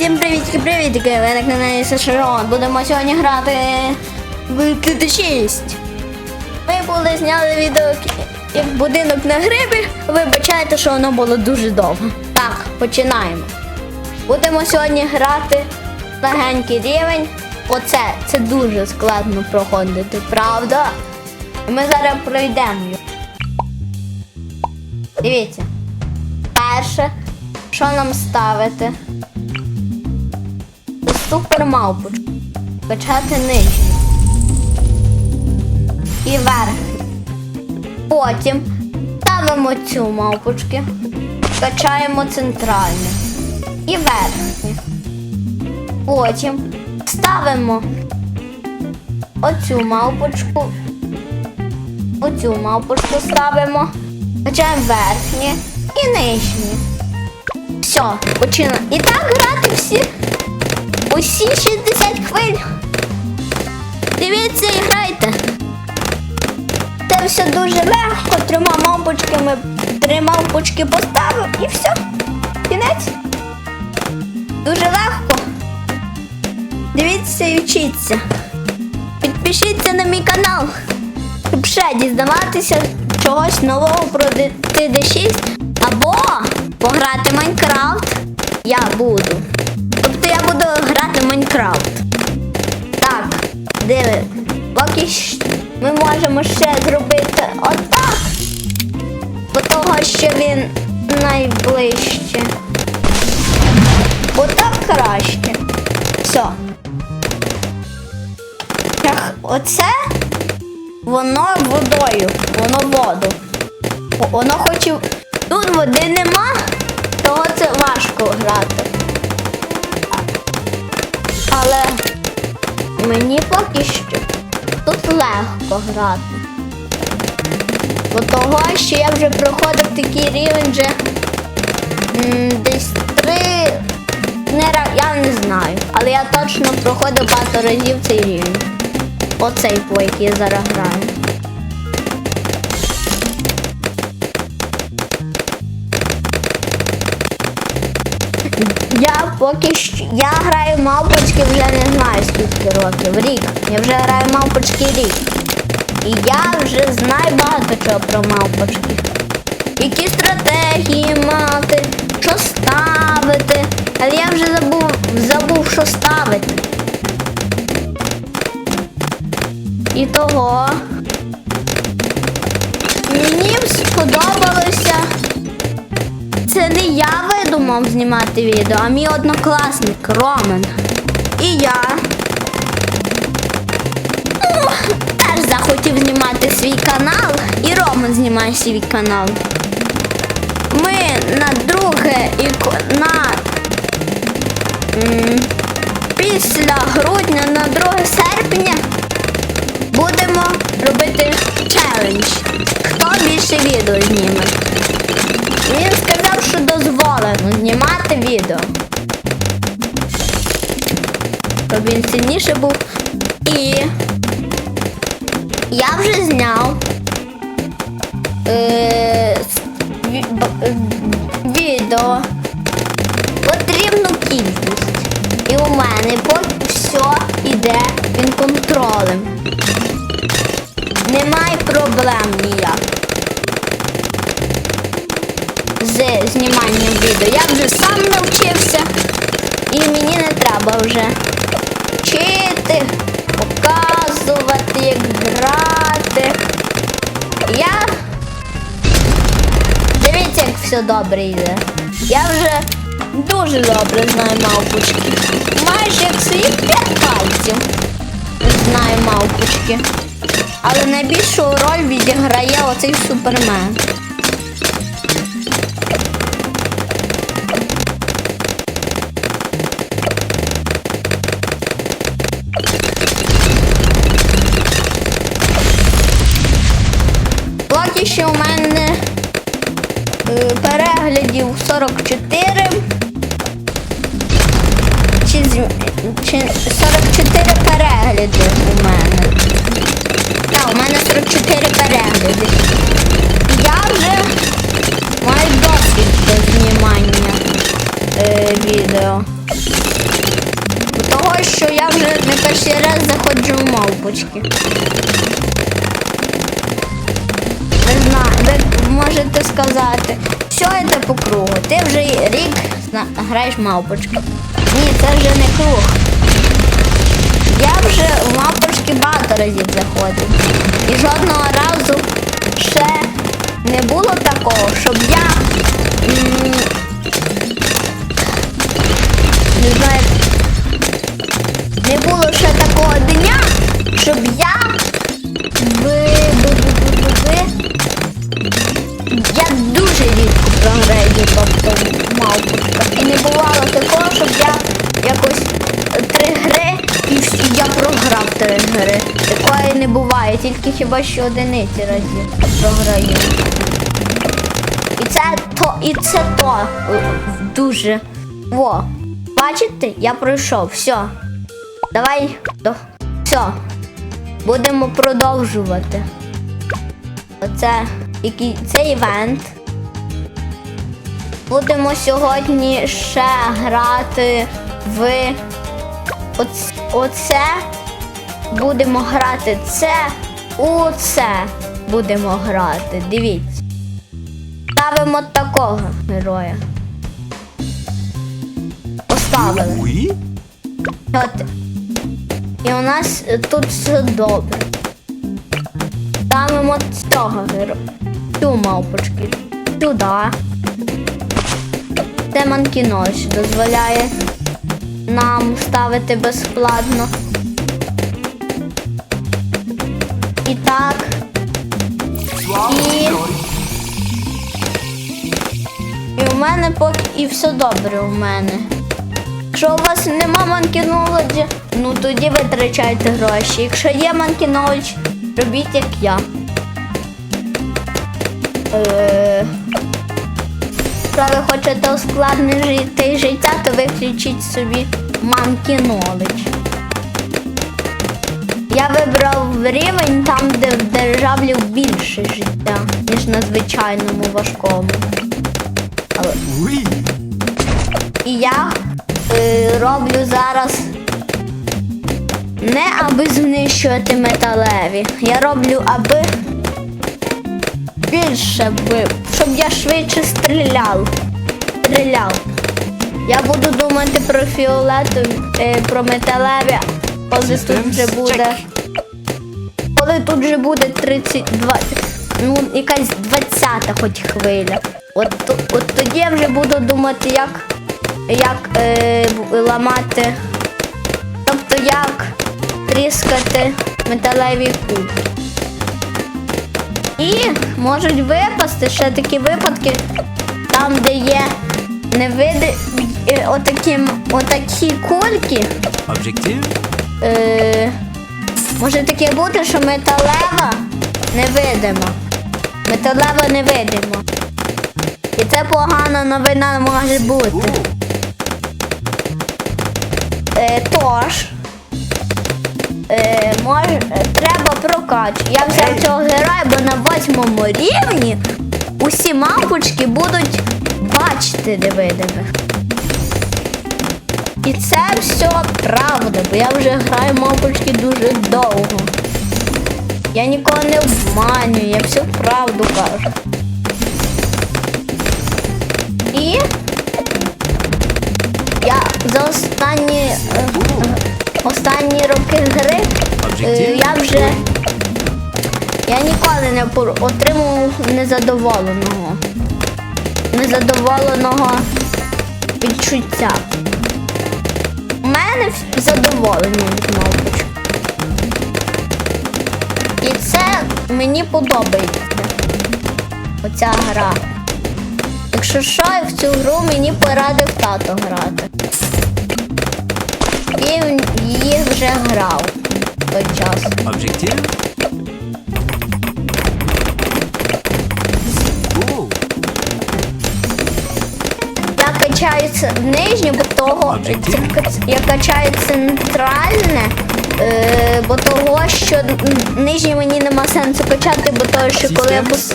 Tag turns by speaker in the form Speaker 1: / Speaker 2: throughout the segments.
Speaker 1: Всім привітки, привітки! Ви на каналі Сашарон. Будемо сьогодні грати в ТТ6. Ми були зняли відео як будинок на гриби. Вибачайте, що воно було дуже довго. Так, починаємо. Будемо сьогодні грати легенький рівень. Оце це дуже складно проходити, правда? І ми зараз пройдемо його. Дивіться. Перше, що нам ставити? Супермавпочку. Качати нижню. І верхню. Потім ставимо цю мавпочки. Качаємо центральну. І верхню. Потім ставимо оцю мавпочку. Оцю мавпочку ставимо. Качаємо верхнє і нижнє. Все, починаємо. І так грати всі усі 60 хвиль. Дивіться і грайте. Це все дуже легко. Трьома мавпочками, три мавпочки поставив і все. Кінець. Дуже легко. Дивіться і вчіться. Підпишіться на мій канал, щоб ще дізнаватися чогось нового про TD6 або пограти в Майнкрафт. Я буду. Тобто я буду грати в Майнкрафт. Так, диви. Поки щ- ми можемо ще зробити отак. Бо того, що він найближче. Отак краще. Все. Так, оце воно водою, воно воду. Воно хоче. Тут води нема, того це важко грати. Поки що тут легко грати. Бо того, що я вже проходив такий рівень вже десь три. Не, я не знаю. Але я точно проходив багато разів цей рівень. Оцей по який я зараз граю. Я поки що я граю мавпочки вже не знаю скільки років. Рік. Я вже граю мавпочки рік. І я вже знаю багато чого про мавпочки. Видумав знімати відео, а мій однокласник Роман. І я ну, теж захотів знімати свій канал, і Роман знімає свій канал. Ми на друге і на після грудня на 2 серпня будемо робити челендж. Хто більше відео зніме? Він сказав, що знімати відео. Щоб він сильніше був. І я вже зняв е, відео потрібну кількість. І у мене все йде під контролем. Немає проблем ніяк з зніманням відео. Я вже сам навчився і мені не треба вже вчити, показувати, як грати. Я дивіться, як все добре йде. Я вже дуже добре знаю мавпочки. Майже як свої п'ять пальців знаю мавпочки. Але найбільшу роль відіграє оцей супермен. Що у мене е, переглядів 44. Чи, чи 44 перегляди у мене. Так, у мене 44 перегляди. Я вже маю досвід до знімання е, відео. перший раз заходжу в мавпочки. Можете сказати, що це по кругу? Ти вже рік граєш мавпочки. Ні, це вже не круг. Я вже в мавпочки багато разів заходив. І жодного разу ще не було такого, щоб я не знаю, не було ще такого дня, щоб я би, би, би, би, би, програю тобто мавпочках. І не бувало такого, щоб я якось три гри і я програв три гри. Такої не буває, тільки хіба що одиниці разів програю. І це то, і це то е, дуже. Во. Бачите, я пройшов. Все. Давай. До... Все. Будемо продовжувати. Оце який це івент. Будемо сьогодні ще грати в оц- оце. Будемо грати це. У це будемо грати. Дивіться. Ставимо такого героя. Поставили. От. І у нас тут все добре. Ставимо цього героя. Цю мавпочки. Сюди. Це манкіноч дозволяє нам ставити безплатно. І так. І, і у мене поки і все добре у мене. Якщо у вас нема манкінолоджі, ну тоді витрачайте гроші. Якщо є манкінолодж, робіть як я. Е, Якщо ви хочете ускладнити життя, то виключіть собі манкіноледж. Я вибрав рівень там, де в державлів більше життя, ніж на звичайному важкому. Але і я е, роблю зараз не аби знищувати металеві. Я роблю аби більше би, щоб я швидше стріляв. Стріляв. Я буду думати про фіолету, е, про металеві, коли тут вже буде. Коли тут вже буде 32, ну якась 20 хоч хвиля. От, от тоді я вже буду думати, як, як е, ламати, тобто як тріскати металеві кубки. І можуть випасти ще такі випадки, там, де є невиди, е, отакі, отакі кульки.
Speaker 2: Objective
Speaker 1: Е, може таке бути, що металева невидима. Металева невидима. І це погана новина може бути. Е, тож. Е, мож, е, треба прокач. Я взяв цього героя, бо на восьмому рівні усі мавпочки будуть бачити невидимих. І це все правда, бо я вже граю мавпочки дуже довго. Я нікого не обманюю, я всю правду кажу. І я за останні, е, останні роки гри е, я вже я ніколи не отримував незадоволеного. Незадоволеного відчуття. У мене задоволення від мавпочок. І це мені подобається. Оця гра. Якщо що, в цю гру мені порадив тато грати. Він її вже грав в той час.
Speaker 2: Oh
Speaker 1: Я качаю це нижнє, бо того я качаю центральне, е, бо того, що нижнє мені нема сенсу качати, бо того, що коли,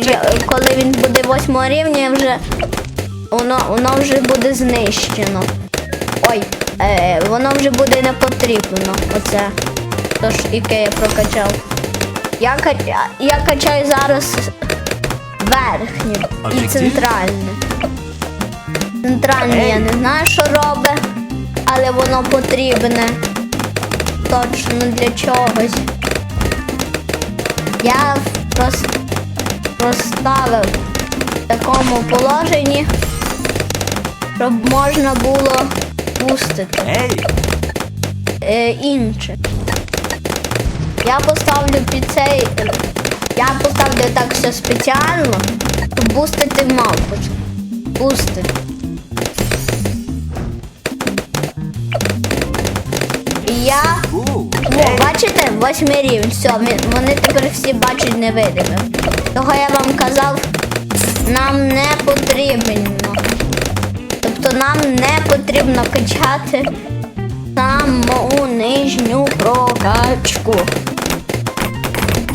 Speaker 1: я, коли він буде восьмого рівня, вже воно, воно вже буде знищено. Ой, е, воно вже буде не потрібно. Оце. Тож, яке я прокачав. Я, кача... я качаю зараз верхнє і центральне. Центральне я не знаю, що робить, але воно потрібне. Точно для чогось. Я прос... в такому положенні, щоб можна було пустити
Speaker 2: Ей,
Speaker 1: е, інше. Я поставлю під цей. Я поставлю так все спеціально, щоб бустити мавпочку. Бустити. І я. О, бачите, восьмий рівень. Все, вони тепер всі бачать невидимим. Того я вам казав, нам не потрібно. Тобто нам не потрібно качати саму нижню прокачку.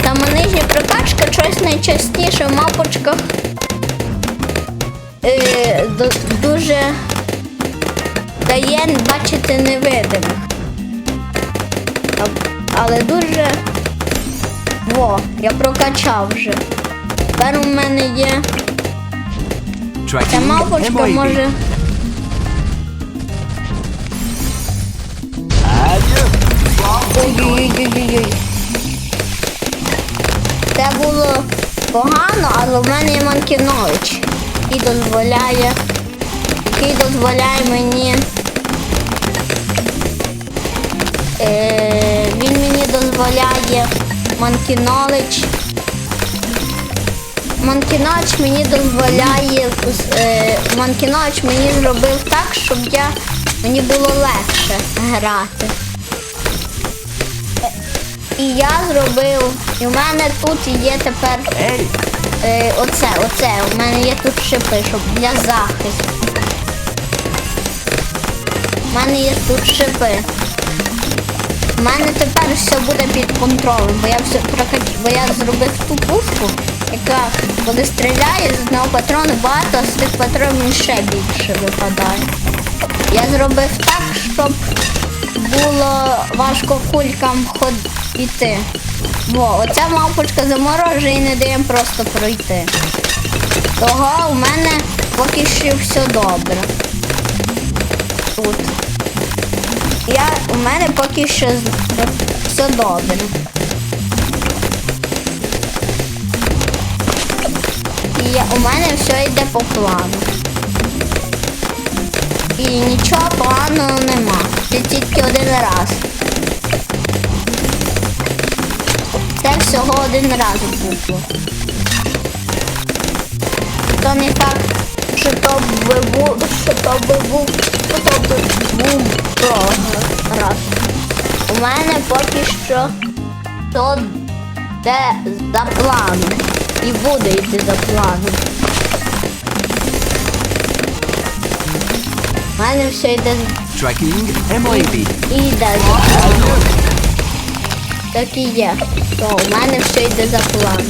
Speaker 1: Сама нижня прокачка щось найчастіше в мапочках е, дуже дає бачити невидимих. Але дуже. Во, я прокачав вже. Тепер у мене є. Ця
Speaker 2: MOAB.
Speaker 1: може. Ой-ой-ой-ой-ой. Це було погано, але в мене є Манкінович, який дозволяє, який дозволяє мені. Е, він мені дозволяє Манкінович. Манкінович мені дозволяє. Е, Манкінович мені зробив так, щоб я, мені було легше грати. І я зробив, і в мене тут є тепер е, оце, оце. У мене є тут шипи, щоб для захисту. У мене є тут шипи. У мене тепер все буде під контролем, бо я все прокач... бо я зробив ту пушку, яка коли стріляє, з одного патрону багато, з тих патронів ще більше випадає. Я зробив так, щоб було важко кулькам ход іти. Во, оця мавпочка заморожує і не дає просто пройти. Того у мене поки що все добре. Тут. Я, у мене поки що все добре. І я, у мене все йде по плану. І нічого поганого нема. Це тільки один раз. Це всього один раз було. То не факт, що то би був, що то би був, що то би був програш. У мене поки що то йде за планом. І буде йти за планом. У мене все йде
Speaker 2: tracking MOAB.
Speaker 1: і йде за планом. Так і є. То у мене все йде за планом.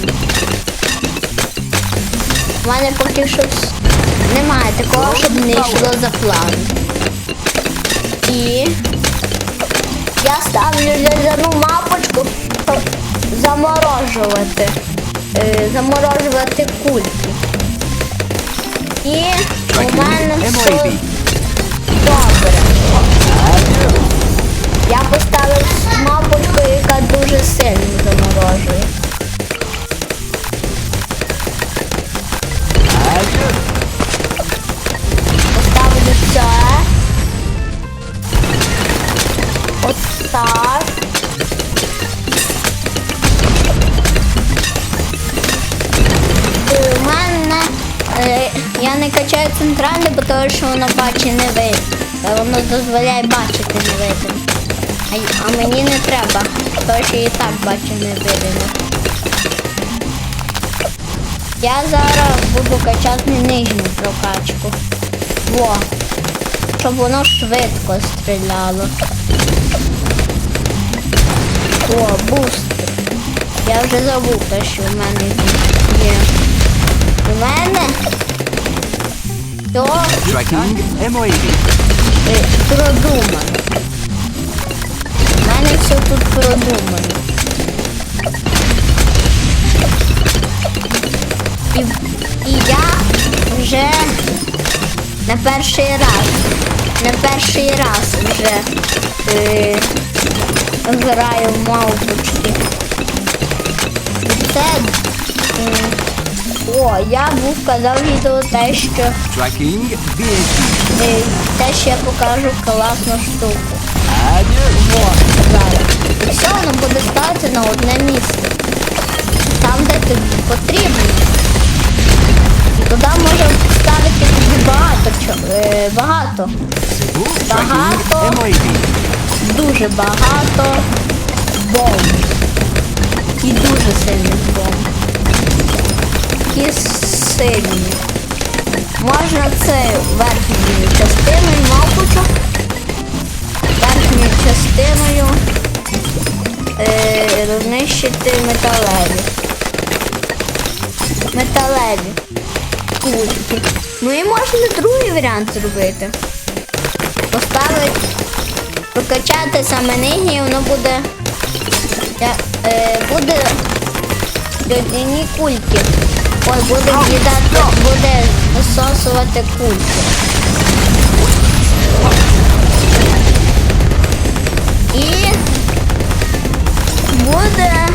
Speaker 1: У мене поки що немає такого, щоб не йшло за планом. І я ставлю лязяну мапочку, заморожувати. Е, заморожувати кульки. І у мене все центральне, що воно бачить не видно. Та Воно дозволяє бачити не видно. А, мені не треба, тому що і так бачу не видно. Я зараз буду качати нижню прокачку. Во. Щоб воно швидко стріляло. О, бустер. Я вже забув те, що в мене є. У мене то
Speaker 2: Tracking MOAB.
Speaker 1: е, продумано. У мене все тут продумано. І, і я вже на перший раз, на перший раз вже е, граю в мавпочки. І це. м, О, я був казав відео те, що
Speaker 2: Tracking vehicle.
Speaker 1: е, те, що я покажу класну штуку.
Speaker 2: Adieu.
Speaker 1: Во, зараз. І все воно буде ставити на одне місце. Там, де тобі потрібно. І туди можна ставити тобі багато чого. Е, багато.
Speaker 2: Tracking
Speaker 1: Дуже багато бомб. І дуже сильних бомб. Які сильні. Можна це верхньою частиною мавпочок. Верхньою частиною е, знищити металеві. Металеві кульки. Ну і можна другий варіант зробити. Поставити прокачати саме нижнє, і воно буде. Е, буде льодяні кульки. Ой, буде з'їдати, буде насосувати кульки. І буде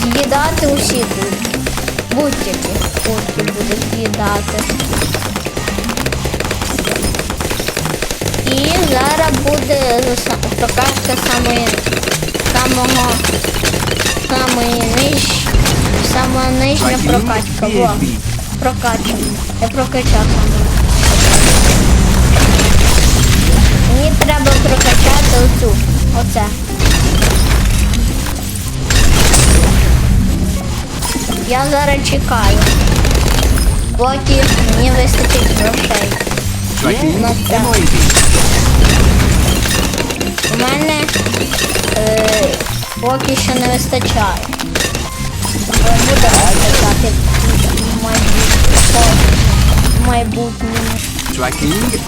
Speaker 1: з'їдати усі кульки. Будь-які кульки буде з'їдати. І зараз буде прокачка самого самої ниж, сама нижня прокачка. Во,
Speaker 2: VSB.
Speaker 1: прокачана. Я прокачав. Мені треба прокачати оцю. Оце. Я зараз чекаю. Поки мені вистачить грошей. Ну, У мене е, поки що не вистачає. Буде вистачати в майбутньому.
Speaker 2: Tracking.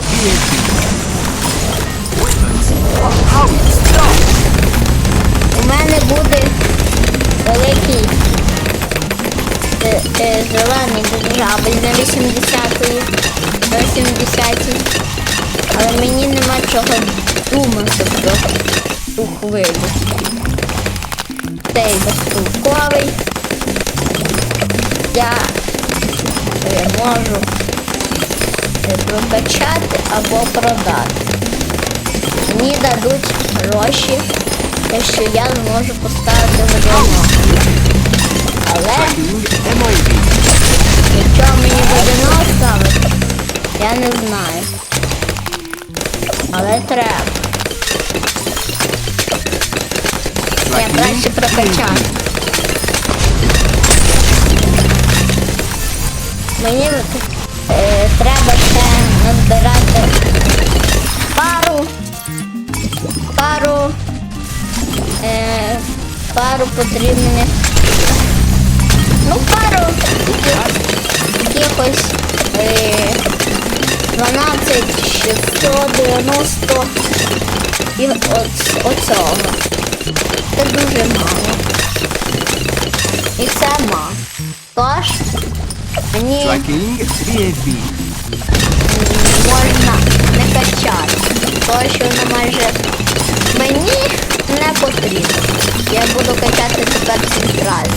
Speaker 1: У мене буде великий е, е, зелений дирижабль на 80-ї, на 80-й. Але мені нема чого думати про ту хвилю. Цей безтолковий. Я можу прокачати або продати. Мені дадуть гроші, те, що я зможу поставити водяного. Але якщо мені водяного ставити, я не знаю. Але треба. Я краще прокачаю. Мені е, треба ще назбирати пару. Пару. Е, пару потрібних. Ну, пару якихось е, 12 690 і от, оцього. Це дуже мало. І це мало. Тож мені можна не качати. Тому що воно майже мені не потрібно. Я буду качати тепер центрально.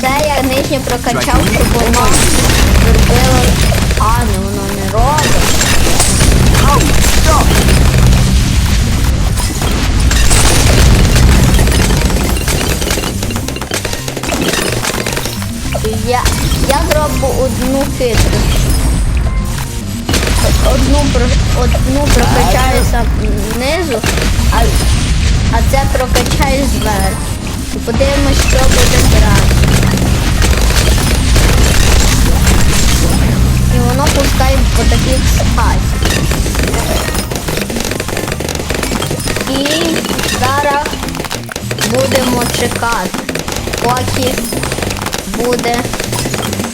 Speaker 1: Це я нижнє прокачав, щоб воно зробило. А, ну воно не робить. Я, я зроблю одну хитрість. Одну, одну прокачаю сам знизу, а, а це прокачаю зверху. І подивимось, що буде зразу. І воно пускає по таких спать. І зараз будемо чекати, поки буде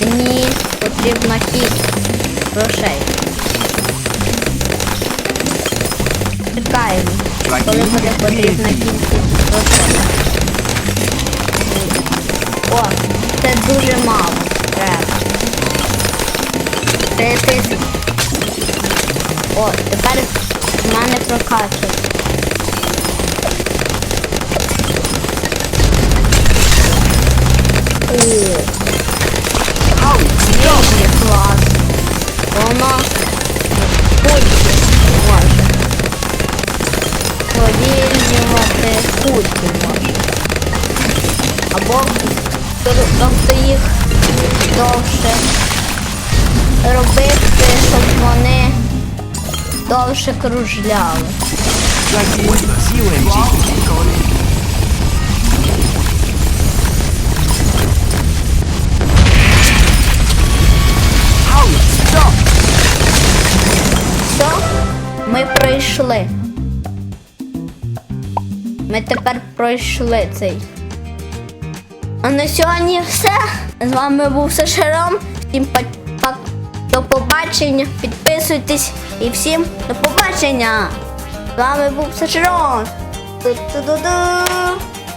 Speaker 1: мені потрібна кількість грошей. Почекаємо, коли буде потрібна кількість грошей. О, це дуже мало. Треба. Три тисячі. О, тепер в мене прокачує. О,
Speaker 2: Howitt,
Speaker 1: Нижній клас. Воно кульки може. Повільнювати кульки може. Або тобто їх довше робити, щоб вони довше кружляли.
Speaker 2: plug UMG.
Speaker 1: Все, ми пройшли. Ми тепер пройшли цей. А на сьогодні все. З вами був Сашером. Всім па- па- до побачення. Підписуйтесь і всім до побачення. З вами був Сашером. Ту-ту-ду-ду.